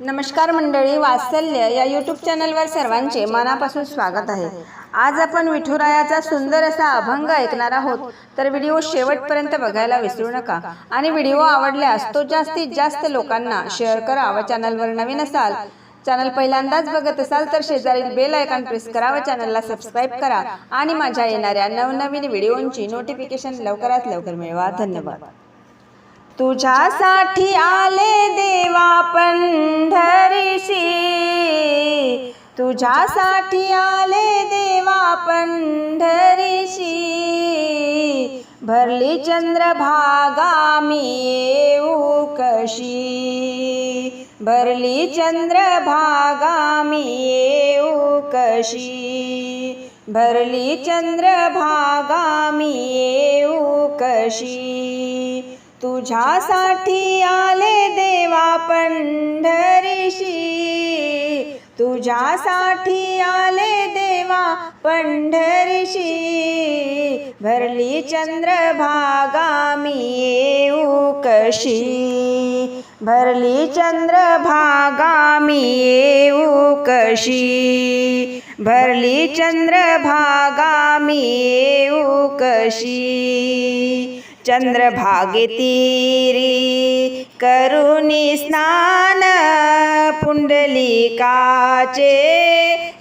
नमस्कार मंडळी वात्सल्य या यूट्यूब चॅनलवर सर्वांचे मनापासून स्वागत आहे. आज आपण विठुरायाचा सुंदर असा अभंग ऐकणार आहोत. तर व्हिडिओ शेवटपर्यंत बघायला विसरू नका. आणि व्हिडिओ आवडल्यास तो जास्तीत जास्त लोकांना शेअर करा व चॅनलवर नवीन असाल चॅनल पहिल्यांदाच बघत असाल तर शेजारील बेल आयकॉन प्रेस करा व चॅनलला सबस्क्राईब करा. आणि माझ्या येणाऱ्या नवनवीन व्हिडिओंची नोटिफिकेशन लवकरात लवकर मिळवा. धन्यवाद. तुझ्यासाठी आले देवा पंढरीशी. तुझ्यासाठी आले देवा पंढरीशी. भरली चंद्रभागा मी येऊ कशी? भरली चंद्रभागा मी येऊ कशी? भरली चंद्रभागा मी येऊ कशी? तुझ्यासाठी आले देवा पंढरीशी. तुझ्यासाठी आले देवा पंढरीशी. भरली चंद्रभागा मी येऊ कशी? भरली चंद्रभागा मी येऊ कशी? भरली चंद्रभागा मी येऊ कशी? चंद्रभागे तिरी करुणी स्नान पुंडलिकाचे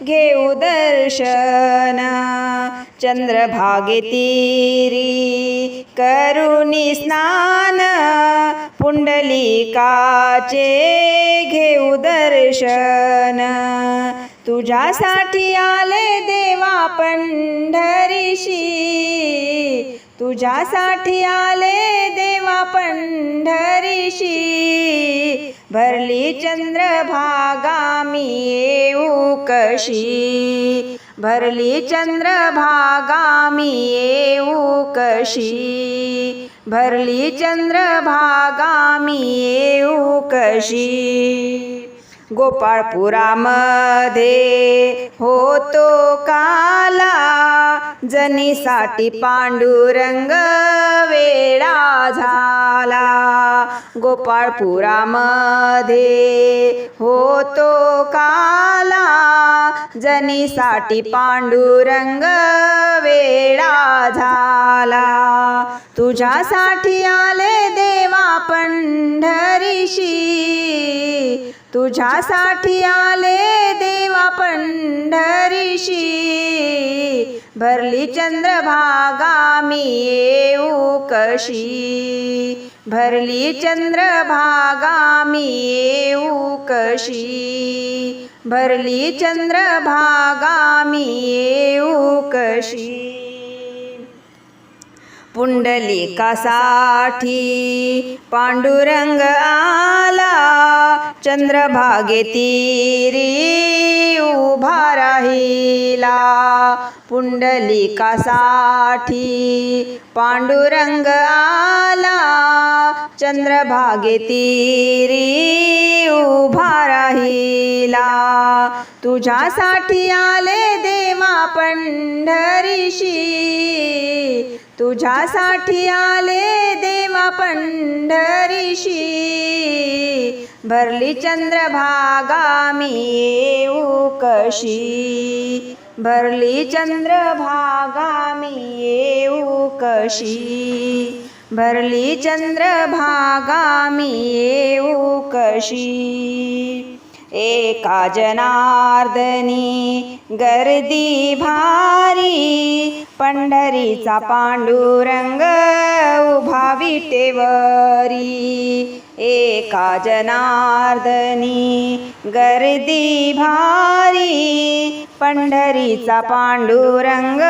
घेऊ दर्शन चंद्रभागे तिरी करुणी स्नान पुंडलिकाचे घेऊ दर्शन. तुझ्यासाठी आले देवा पंढरीशी तुझ्यासाठी आले देवा पंढरीशी भरली चंद्रभागा मी येऊ कशी? भरली चंद्रभागा मी येऊ कशी? भरली चंद्रभागा मी येऊ कशी? गोपाळपुरामध्ये होतो का जनीसाठी पांडुरंग वेळा झाला. गोपाळपुरामध्ये होतो काला. जनीसाठी पांडुरंग वेळा झाला. तुझ्यासाठी आले देवा पंढरीशी. तुझ्यासाठी आले देवा पण भरली चंद्रभागा मी येऊ कशी? भरली चंद्रभागा मी येऊ कशी? भरली चंद्रभागा मी येऊ कशी? पुंडलिकासाठी पांडुरंग आला चंद्रभागे तीरी उभा राहिला. पुंडलिकासाठी पांडुरंग आला चंद्रभागे तीरी उभा राहिला. तुझ्यासाठी आले देवा पंढरीशी. तुझ्यासाठी आले देवा पंढरीशी. भरली चंद्रभागा मी येऊ कशी. भरली चंद्रभागा मी येऊ कशी. भरली चंद्रभागा मी येऊ कशी. एका जनार्दनी गर्दी भारी पंढरीचा पांडुरंग उभा विटेवरी. एका जनार्दनी गर्दी भारी पंढरीचा पांडुरंग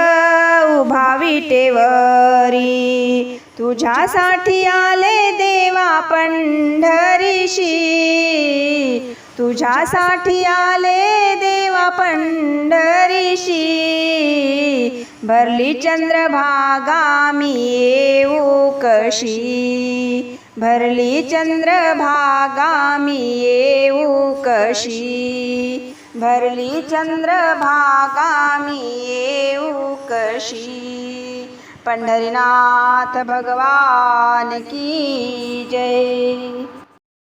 उभा विटेवरी. तुझ्यासाठी आले देवा पंढरीशी. तुझ्यासाठी आले देवा पंढरीशी. भरली चंद्रभागा मी येऊ कशी? भरली चंद्रभागा मी येऊ कशी? भरली चंद्रभागा मी येऊ कशी? पंढरीनाथ भगवान की जय.